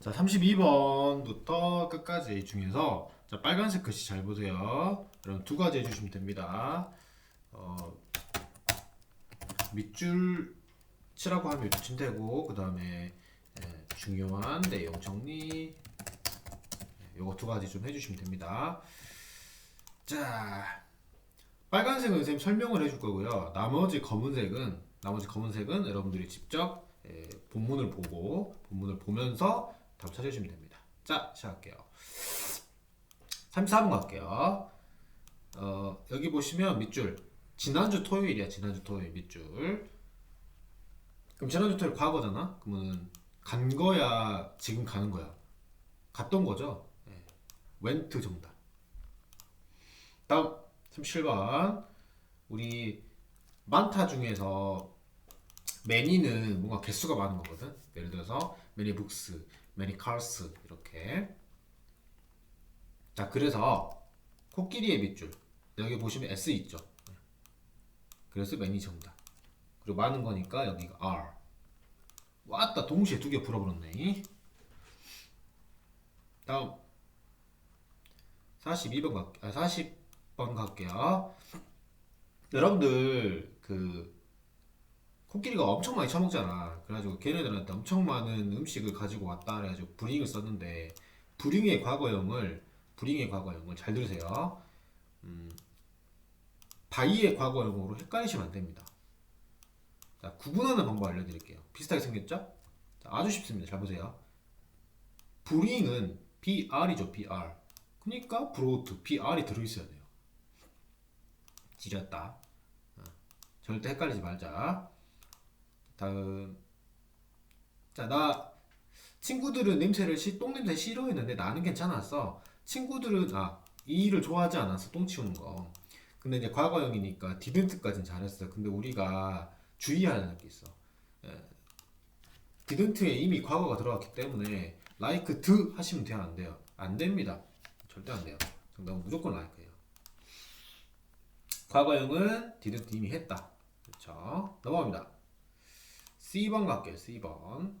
자, 32번부터 끝까지 중에서 자, 빨간색 글씨 잘 보세요. 여러분 두 가지 해주시면 됩니다. 어, 밑줄 치라고 하면 밑줄 친 되고 그 다음에 중요한 내용 정리 예, 요거 두 가지 좀 해주시면 됩니다. 자, 빨간색은 선생님 설명을 해줄 거고요. 나머지 검은색은 나머지 검은색은 여러분들이 직접 예, 본문을 보고 본문을 보면서 답 찾으시면 됩니다. 자, 시작할게요. 34번 갈게요. 어, 여기 보시면 밑줄 지난주 토요일이야. 지난주 토요일 밑줄. 그럼 지난주 토요일 과거잖아. 그러면 간 거야, 지금 가는 거야. 갔던 거죠. 예. 웬트 정답. 다음 37번 우리 많다 중에서 매니는 뭔가 개수가 많은 거거든. 예를 들어서 many books, many cars 이렇게. 자 그래서 코끼리의 밑줄 여기 보시면 s 있죠. 그래서 many 정답. 그리고 많은 거니까 여기가 r. 왔다 동시에 두개 불어버렸네. 다음 42번 갈, 아, 40번 갈게요. 여러분들 그 코끼리가 엄청 많이 처먹잖아. 그래가지고 걔네들한테 엄청 많은 음식을 가지고 왔다 그래가지고 브링을 썼는데 브링의 과거형을 브링의 과거형을 잘 들으세요. 음, 바이의 과거형으로 헷갈리시면 안 됩니다. 자, 구분하는 방법 알려드릴게요. 비슷하게 생겼죠? 자, 아주 쉽습니다. 잘 보세요. 브링은 BR이죠, BR. 그러니까 브로우트, BR이 들어있어야 돼요. 지렸다. 어, 절대 헷갈리지 말자. 다음. 자, 나 친구들은 냄새를 시, 똥 냄새 싫어했는데 나는 괜찮았어. 친구들은 아, 이 일을 좋아하지 않았어. 똥 치우는 거. 근데 이제 과거형이니까 디든트까지는 잘했어. 근데 우리가 주의해야 게 있어. 예. 디든트에 이미 과거가 들어갔기 때문에 like do 하시면 돼요, 안 돼요? 안 됩니다. 절대 안 돼요. 정답은 무조건 like예요. 과거형은 didn't 이미 했다. 그렇죠? 넘어갑니다. C번 갈게요. C번.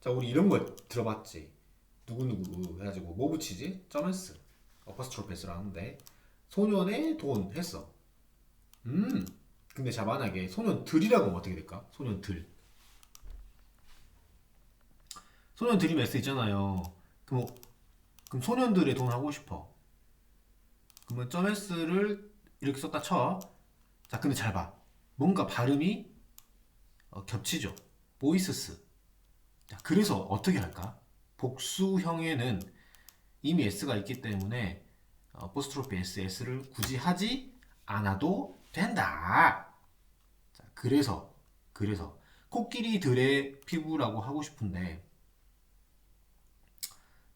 자, 우리 이런 거 들어봤지? 누구누구 해가지고 뭐 붙이지? S를 하는데 소년의 돈 했어. 음. 근데 자 만약에 소년들이라고 하면 어떻게 될까? 소년들. 소년들이면 S 있잖아요. 그럼 그럼 소년들의 돈 하고 싶어. 그러면 점 S를 이렇게 썼다 쳐. 자, 근데 잘 봐. 뭔가 발음이 어, 겹치죠. 보이스스. 자, 그래서 어떻게 할까? 복수형에는 이미 S가 있기 때문에 어, 포스트로피 S, S를 굳이 하지 않아도 된다. 자, 그래서 그래서 코끼리들의 피부라고 하고 싶은데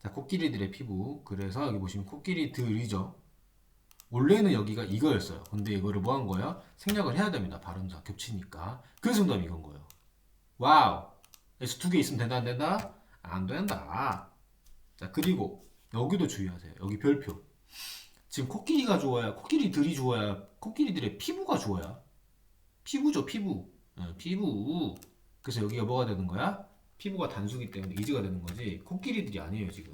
자, 코끼리들의 피부. 그래서 여기 보시면 코끼리들이죠. 원래는 여기가 이거였어요. 근데 이거를 뭐 한 거야? 생략을 해야 됩니다. 발음자 겹치니까. 그래서 정답이 이건 거예요. 와우. 그래서 두개 있으면 된다 안 된다? 안 된다. 자, 그리고 여기도 주의하세요. 여기 별표. 지금 코끼리가 좋아야, 코끼리들이 좋아야, 코끼리들의 피부가 좋아야. 피부죠, 피부. 어, 피부. 그래서 여기가 뭐가 되는 거야? 피부가 단수기 때문에 이즈가 되는 거지 코끼리들이 아니에요 지금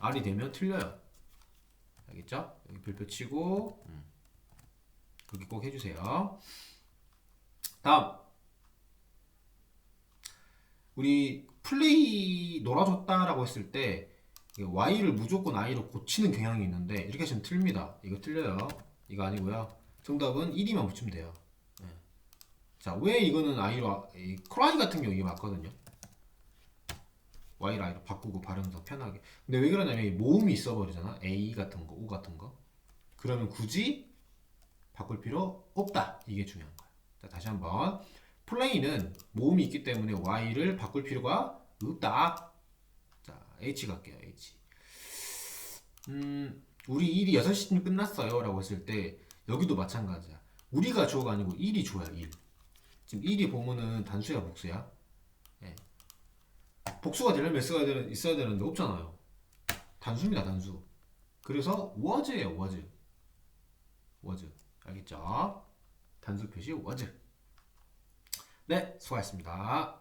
R이 되면 틀려요 알겠죠? 여기 별표 치고 음. 그렇게 꼭 해주세요. 다음. 우리 플레이 놀아줬다라고 했을 때 Y를 무조건 I로 고치는 경향이 있는데 이렇게 하시면 틀립니다. 이거 틀려요. 이거 아니고요. 정답은 1이만 붙이면 돼요. 네. 자 왜 이거는 I로 크라이 같은 경우 이게 맞거든요 Y를 I로 바꾸고 발음 더 편하게. 근데 왜 그러냐면 이 모음이 있어 버리잖아. A 같은 거, O 같은 거. 그러면 굳이 바꿀 필요 없다. 이게 중요한 거야. 자, 다시 한번. 플레이는 모음이 있기 때문에 Y를 바꿀 필요가 없다. 자, H 갈게요. H. 음, 우리 일이 6시쯤 끝났어요. 라고 했을 때 여기도 마찬가지야. 우리가 주어가 아니고 일이 주어야, 일. 지금 일이 보면은 단수야, 복수야? 복수가 되려면 S가 되는, 있어야 되는데 없잖아요. 단수입니다, 단수. 그래서 was예요, was. was. 알겠죠? 단수 표시 was. 네, 수고하셨습니다.